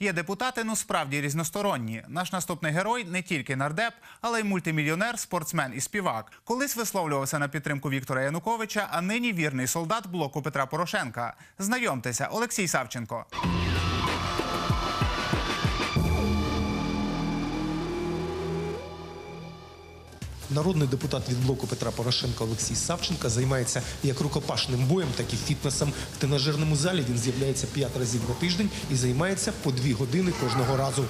Є депутати, ну справді різносторонні. Наш наступний герой не тільки нардеп, але й мультимільйонер, спортсмен і співак. Колись висловлювався на підтримку Віктора Януковича, а нині вірний солдат блоку Петра Порошенка. Знайомтеся, Олексій Савченко. Народний депутат від блоку Петра Порошенка Олексій Савченка займається як рукопашним боєм, так і фітнесом. В тренажерному залі він з'являється 5 разів на тиждень і займається по 2 години кожного разу.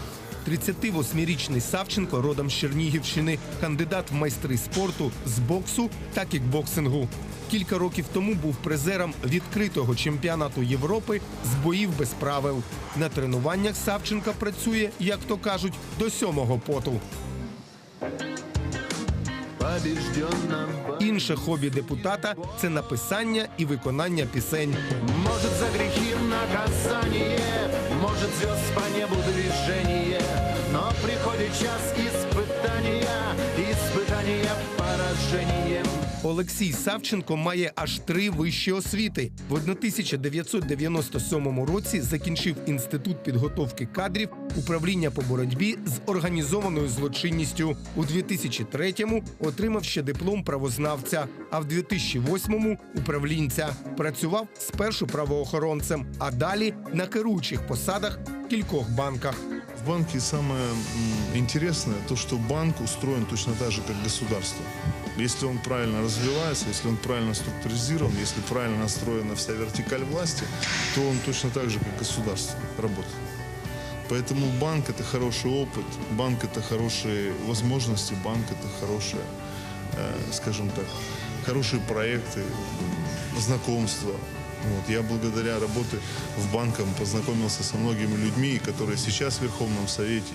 38-річний Савченко родом з Чернігівщини, кандидат в майстри спорту з боксу та кікбоксингу. Кілька років тому був призером відкритого чемпіонату Європи з боїв без правил. На тренуваннях Савченка працює, як то кажуть, до сьомого поту. Інше хобі депутата це написання і виконання пісень. Може, за гріхи наказання, може, зв'язка по небу движение, но приходить час испытания, Олексій Савченко має аж три вищі освіти. В 1997 році закінчив інститут підготовки кадрів управління по боротьбі з організованою злочинністю. У 2003-му отримав ще диплом правознавця, а в 2008-му – управлінця. Працював спершу правоохоронцем, а далі на керуючих посадах в кількох банках. В банке самое интересное то, что банк устроен точно так же, как государство. Если он правильно развивается, если он правильно структуризирован, если правильно настроена вся вертикаль власти, то он точно так же, как государство, работает. Поэтому банк это хороший опыт, банк это хорошие возможности, банк это хорошее, э, скажем так, хорошие проекты, знакомства. Вот. Я благодаря работе в банком познакомился со многими людьми, которые сейчас в Верховном Совете.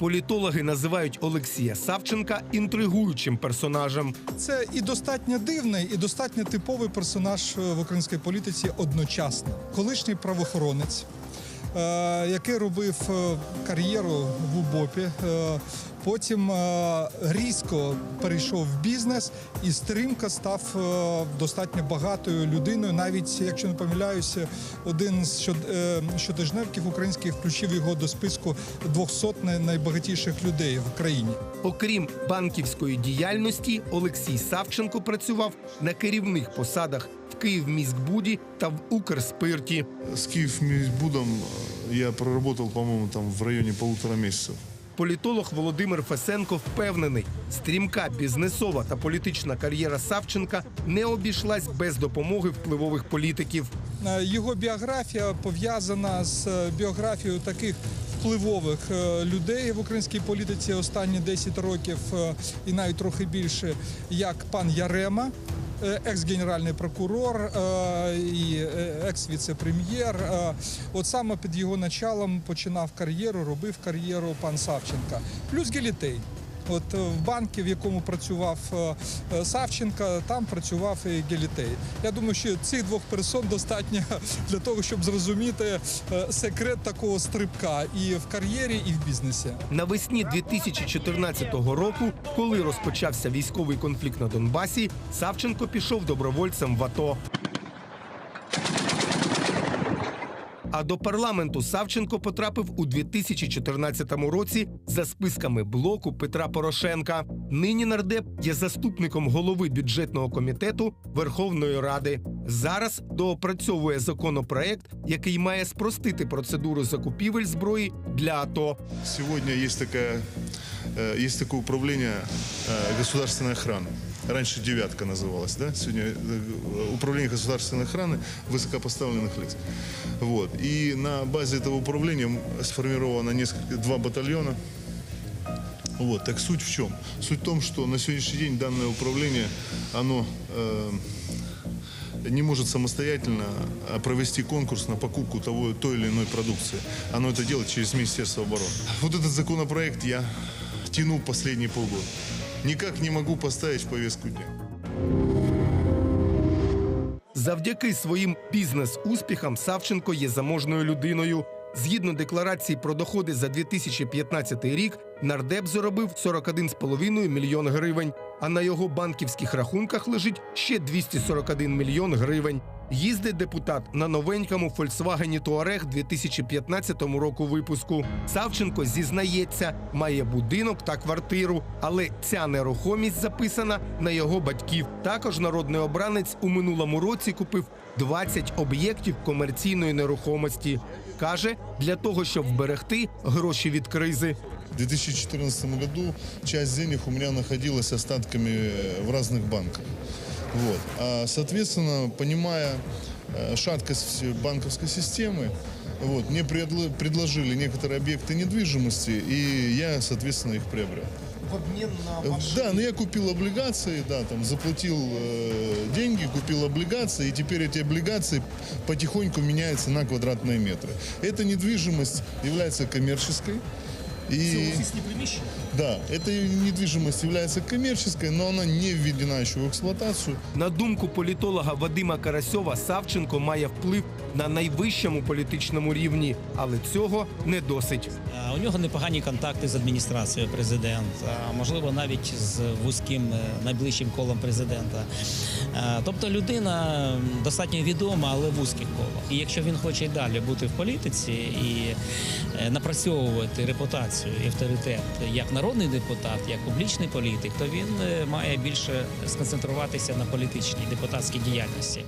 Політологи називають Олексія Савченка інтригуючим персонажем. Це і достатньо дивний, і достатньо типовий персонаж е, в українській політиці одночасно. Колишній правоохоронець, який робив е, кар'єру в УБОПі, е, потім е, різко перейшов в бізнес і стрімко став е, достатньо багатою людиною. Навіть якщо не помиляюся, один з е, щотижневків українських включив його до списку 200 найбагатіших людей в країні. Окрім банківської діяльності, Олексій Савченко працював на керівних посадах Київміськбуді та в Укрспирті. С Киевмизбудом э, я проработал, по-моему, там в районе полутора месяцев. Політолог Володимир Фесенко впевнений, стрімка бізнесова та політична кар'єра Савченка не обійшлась без допомоги впливових політиків. Е, Його біографія пов'язана з е, біографією таких впливових е, людей в українській політиці останні 10 років е, і навіть трохи більше, як пан Ярема. Е, Екс-генеральний прокурор е, і е, екс-віце-прем'єр. От саме під його началом починав кар'єру, робив кар'єру пан Савченка. Плюс Гелітей. От е, в банку, в якому працював е, е, Савченка, там працював і Гелітей. Я думаю, що цих двох персон достатньо для того, щоб зрозуміти секрет такого стрибка і в кар'єрі, і в бізнесі. Навесні 2014 року, коли розпочався військовий конфлікт на Донбасі, Савченко пішов добровольцем в АТО. А до парламенту Савченко потрапив у 2014 році за списками блоку Петра Порошенка. Нині нардеп є заступником голови бюджетного комітету Верховної Ради. Зараз доопрацьовує законопроект, який має спростити процедуру закупівель зброї для АТО. Есть, такая, э, есть такое управление э, государственной охраны. Раньше «девятка» называлась, да? Сегодня э, управление государственной охраны высокопоставленных лиц. Вот. И на базе этого управления сформировано несколько, два батальона. Вот. Так суть в чем? Суть в том, что на сегодняшний день данное управление, оно э, не может самостоятельно а, провести конкурс на покупку того, той или иной продукции. Оно это делает через Министерство обороны. Вот этот законопроект я тяну последние полгода. Никак не могу поставить в повестку дня. Завдяки своїм бізнес-успіхам Савченко є заможною людиною. Згідно декларації про доходи за 2015 рік, нардеп заробив 41,5 мільйон гривень, а на його банківських рахунках лежить ще 241 мільйон гривень. Їздить депутат на новенькому Volkswagen Touareg 2015 року випуску. Савченко зізнається, має будинок та квартиру, але ця нерухомість записана на його батьків. Також народний обранець у минулому році купив 20 об'єктів комерційної нерухомості. Каже, для того, щоб вберегти гроші від кризи. В 2014 году часть денег у меня находилась остатками э, в разных банках. Вот. А, соответственно, понимая э, шаткость всей банковской системы, вот, мне предло- предложили некоторые объекты недвижимости, и я, соответственно, их приобрел. В обмін Э, Да, но я купил облигации, да, там заплатил э, деньги, купил облигации, и теперь эти облигации потихоньку меняются на квадратные метры. Эта недвижимость является коммерческой. И, да, эта недвижимость является коммерческой, но она не введена еще в эксплуатацию. На думку політолога Вадима Карасьова, Савченко має вплив на найвищому політичному рівні, але цього не досить. У нього непогані контакти з адміністрацією президента, можливо навіть з вузьким е, найближчим колом президента. Тобто людина достатньо відома, але в вузьких колах. І якщо він хоче й далі бути в політиці і е, напрацьовувати репутацію і авторитет як народний депутат, як публічний політик, то він е, має більше сконцентруватися на політичній депутатській діяльності.